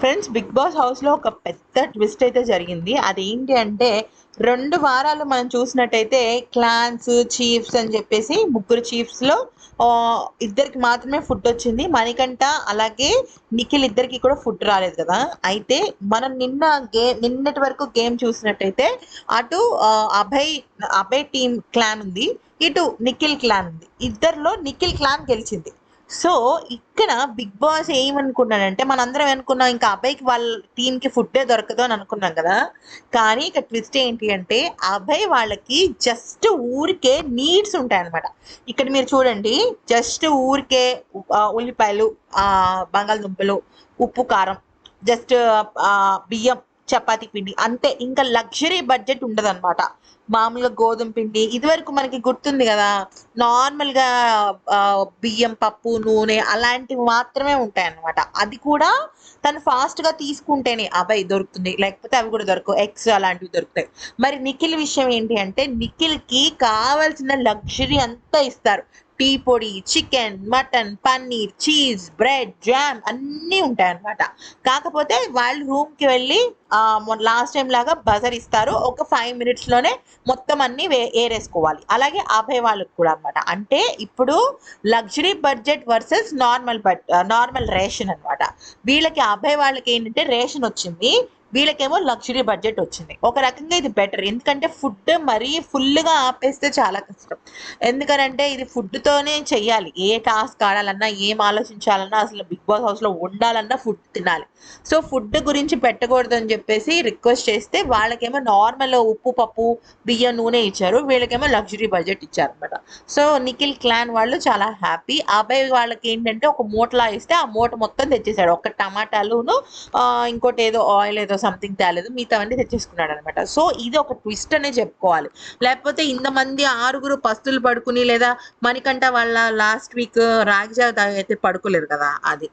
Friends big boss హౌస్లో ఒక పెద్ద ట్విస్ట్ అయితే జరిగింది. అదేంటి అంటే రెండు వారాలు మనం చూసినట్టయితే క్లాన్స్ చీఫ్స్ అని చెప్పేసి ముగ్గురు చీఫ్స్లో ఇద్దరికి మాత్రమే ఫుడ్ వచ్చింది. మణికంఠ అలాగే నిఖిల్ ఇద్దరికి కూడా ఫుడ్ రాలేదు కదా. అయితే మనం నిన్న గేమ్ నిన్నటి వరకు గేమ్ చూసినట్టయితే అటు అభయ్ అభయ్ టీమ్ క్లాన్ ఉంది. ఇటు నిఖిల్ క్లాన్ ఉంది. ఇద్దరిలో నిఖిల్ క్లాన్ గెలిచింది. సో ఇక్కడ బిగ్ బాస్ ఏమనుకున్నాడంటే మనందరం అనుకున్నాం ఇంకా అభయ్కి వాళ్ళ టీంకి ఫుడ్డే దొరకదు అని అనుకున్నాం కదా. కానీ ఇక్కడ ట్విస్ట్ ఏంటి అంటే అభయ్ వాళ్ళకి జస్ట్ ఊరికే నీడ్స్ ఉంటాయి అనమాట ఇక్కడ మీరు చూడండి జస్ట్ ఊరికే ఉల్లిపాయలు బంగాళదుంపలు ఉప్పు కారం జస్ట్ బియ్యం చపాతి పిండి. అంతే ఇంకా లగ్జరీ బడ్జెట్ ఉండదన్నమాట. మామూలుగా గోధుమ పిండి ఇదివరకు మనకి గుర్తుంది కదా నార్మల్గా గా బియ్యం పప్పు నూనె అలాంటివి మాత్రమే ఉంటాయి అన్నమాట అది కూడా తను ఫాస్ట్గా తీసుకుంటేనే అబ్బాయి దొరుకుతుంది లేకపోతే అవి కూడా దొరకవు. ఎగ్స్ అలాంటివి దొరుకుతాయి. మరి నిఖిల్ విషయం ఏంటి అంటే నిఖిల్కి కావాల్సిన లగ్జరీ అంతా ఇస్తారు. టీ పొడి chicken mutton paneer cheese bread jam అన్నీ ఉంటాయి అన్నమాట కాకపోతే వాళ్ళు రూమ్కి వెళ్ళి లాస్ట్ టైం లాగా బజర్ ఇస్తారు. ఒక ఫైవ్ మినిట్స్లోనే మొత్తం అన్ని వే ఏరేసుకోవాలి. అలాగే అభయ వాళ్ళకి కూడా అన్నమాట. అంటే ఇప్పుడు luxury budget versus normal bud normal ration అనమాట వీళ్ళకి అభయ వాళ్ళకి ఏంటంటే రేషన్ వచ్చింది. వీళ్ళకేమో లగ్జరీ బడ్జెట్ వచ్చింది. ఒక రకంగా ఇది బెటర్ ఎందుకంటే ఫుడ్ మరీ ఫుల్గా ఆపేస్తే చాలా కష్టం. ఎందుకనంటే ఇది ఫుడ్తోనే చెయ్యాలి. ఏ టాస్క్ ఆడాలన్నా ఏం ఆలోచించాలన్నా అసలు బిగ్ బాస్ హౌస్లో ఉండాలన్నా ఫుడ్ తినాలి. సో ఫుడ్ గురించి పెట్టకూడదు అని చెప్పేసి రిక్వెస్ట్ చేస్తే వాళ్ళకేమో నార్మల్ ఉప్పు పప్పు బియ్యం నూనె ఇచ్చారు. వీళ్ళకేమో లగ్జరీ బడ్జెట్ ఇచ్చారు అనమాట సో నిఖిల్ క్లాన్ వాళ్ళు చాలా హ్యాపీ అబ్బాయి వాళ్ళకి ఏంటంటే ఒక మూటలా ఇస్తే ఆ మూట మొత్తం తెచ్చేసాడు. ఒక టమాటాలును ఇంకోటి ఏదో ఆయిల్ ఏదో సంథింగ్ తేలేదు మిగతావన్నీ తెచ్చేసుకున్నాడు అనమాట. సో ఇది ఒక ట్విస్ట్ అనే చెప్పుకోవాలి. లేకపోతే ఇంతమంది ఆరుగురు పస్తులు పడుకుని లేదా మణికంఠ వాళ్ళ లాస్ట్ వీక్ రాగిజావ అయితే పడుకోలేరు కదా అది.